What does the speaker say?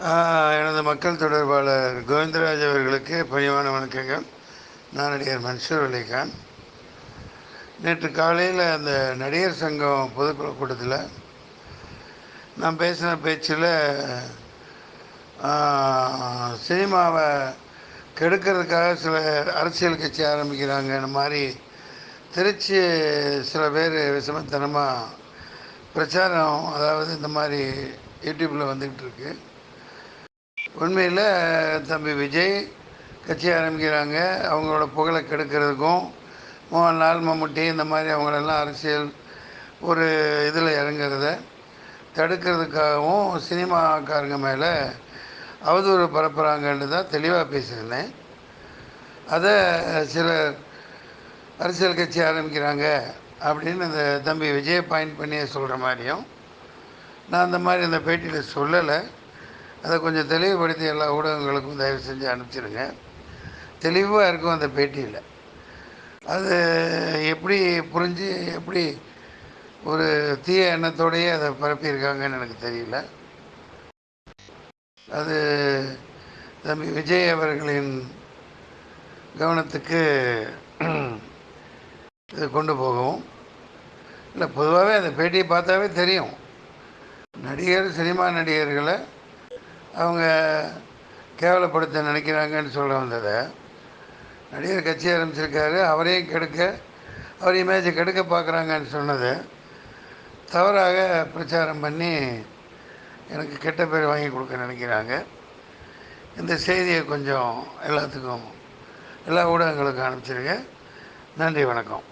எனது மக்கள் தொடர்பாளர் கோவிந்தராஜ் அவர்களுக்கு பணிவான வணக்கங்கள். நான் நடிகர் மன்சூர் அலிகான். நேற்று காலையில் அந்த நடிகர் சங்கம் பொதுக்குழு கூட்டத்தில் நான் பேசின பேச்சில் சினிமாவை கெடுக்கிறதுக்காக சில அரசியல் கட்சி ஆரம்பிக்கிறாங்க இந்த மாதிரி திருச்சி சில பேர் விஷமத்தனமாக பிரச்சாரம் அதாவது இந்த மாதிரி யூடியூப்பில் வந்துக்கிட்டு இருக்குது உண்மையில் தம்பி விஜய் கட்சி ஆரம்பிக்கிறாங்க. அவங்களோட புகழை கெடுக்கிறதுக்கும் மோகன்லால் மம்முட்டி இந்த மாதிரி அவங்களெல்லாம் அரசியல் ஒரு இதில் இறங்குறத தடுக்கிறதுக்காகவும் சினிமாக்காரங்க மேலே அவதூறு பரப்புகிறாங்கன்னு தான் தெளிவாக பேசியிருந்தேன். அதை சிலர் அரசியல் கட்சி ஆரம்பிக்கிறாங்க அப்படின்னு அந்த தம்பி விஜய் பாயிண்ட் பண்ணி சொல்கிற மாதிரியும் நான் அந்த மாதிரி அந்த பேட்டியில் சொல்லலை. அதை கொஞ்சம் தெளிவுபடுத்தி எல்லா ஊடகங்களுக்கும் தயவு செஞ்சு அனுப்பிச்சிருங்க. தெளிவாக இருக்கும் அந்த பேட்டியில். அது எப்படி புரிஞ்சு எப்படி ஒரு தீய எண்ணத்தோடையே அதை பரப்பியிருக்காங்கன்னு எனக்கு தெரியல. அது தம்பி விஜய் அவர்களின் கவனத்துக்கு இது கொண்டு போகவும் இல்லை பொதுவாகவே அந்த பேட்டியை பார்த்தாவே தெரியும். நடிகர் சினிமா நடிகர்களை அவங்க கேவலப்படுத்த நினைக்கிறாங்கன்னு சொல்ல வந்ததை. நடிகர் கட்சி ஆரம்பிச்சிருக்காரு அவரையும் கெடுக்க அவர் இமேஜை கெடுக்க பார்க்குறாங்கன்னு சொன்னதை தவறாக பிரச்சாரம் பண்ணி எனக்கு கெட்ட பேர் வாங்கி கொடுக்க நினைக்கிறாங்க. இந்த செய்தியை கொஞ்சம் எல்லாத்துக்கும் எல்லா ஊடகங்களுக்கும் அனுப்பிச்சிருங்க. நன்றி வணக்கம்.